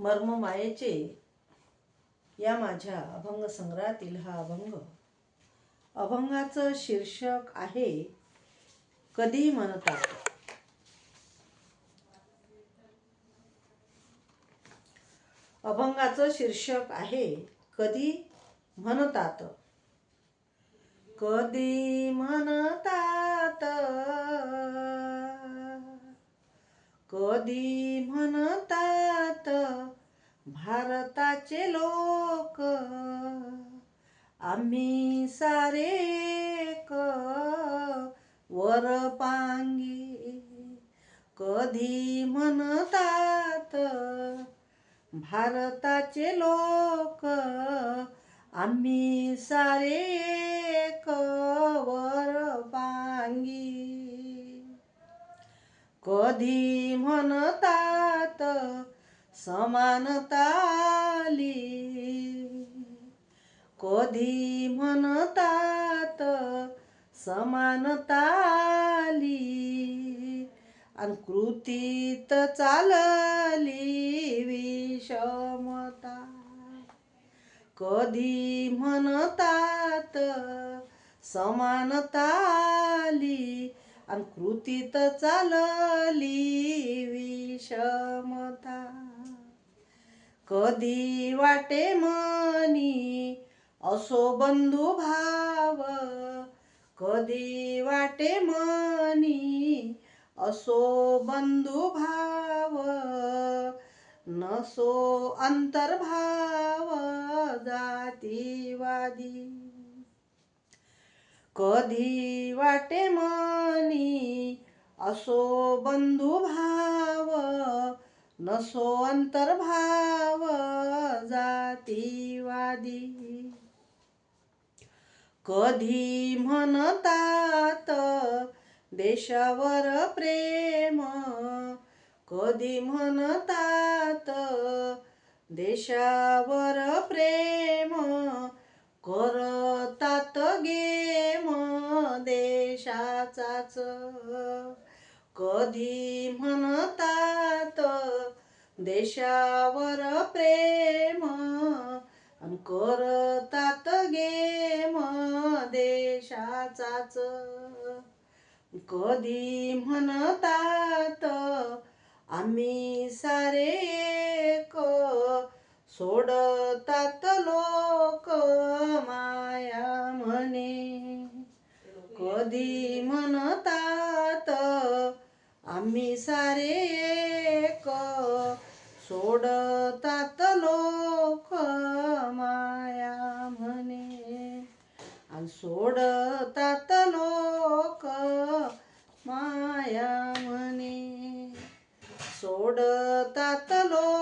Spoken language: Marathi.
मर्म मायेचे या माझ्या अभंग संग्रहातील हा अभंग. अभंगाचं शीर्षक आहे कधी म्हणतात अभंगाचं शीर्षक आहे कधी म्हणतात. कधी म्हणतात. कधी म्हणतात. भारताचे लोक आम्ही सारे एक. वरपांगी कधी म्हणतात भारताचे लोक आम्ही सारे एक. वरपांगी कधी म्हणतात समानताली. कधी म्हणतात समानताली. आणि कृतीत चालली विषमता. कधी म्हणतात समानताली. आणि कृतीत चालली विषमता. कधी वाटे मनी? असो बंधू भाव कधी वाटे मनी? असो बंधू भाव नसो अंतर्भाव जातीवादी. कधी वाटे मनी? असो बंधू भाव नसो अंतर्भाव जातीवादी. कधी म्हणतात देशावर प्रेम? कधी म्हणतात देशावर प्रेम? करतात गेम देशाचाच. कधी म्हणतात देशावर प्रेम आणि करतात गेम देशाचाच. कधी म्हणतात आम्ही सारे एक सोडतात लोक माया म्हणे. कधी म्हणतात आम्ही सारे सोडतात लोक माया म्हणे. आणि सोडतात लोक माया म्हणे. सोडतात लोक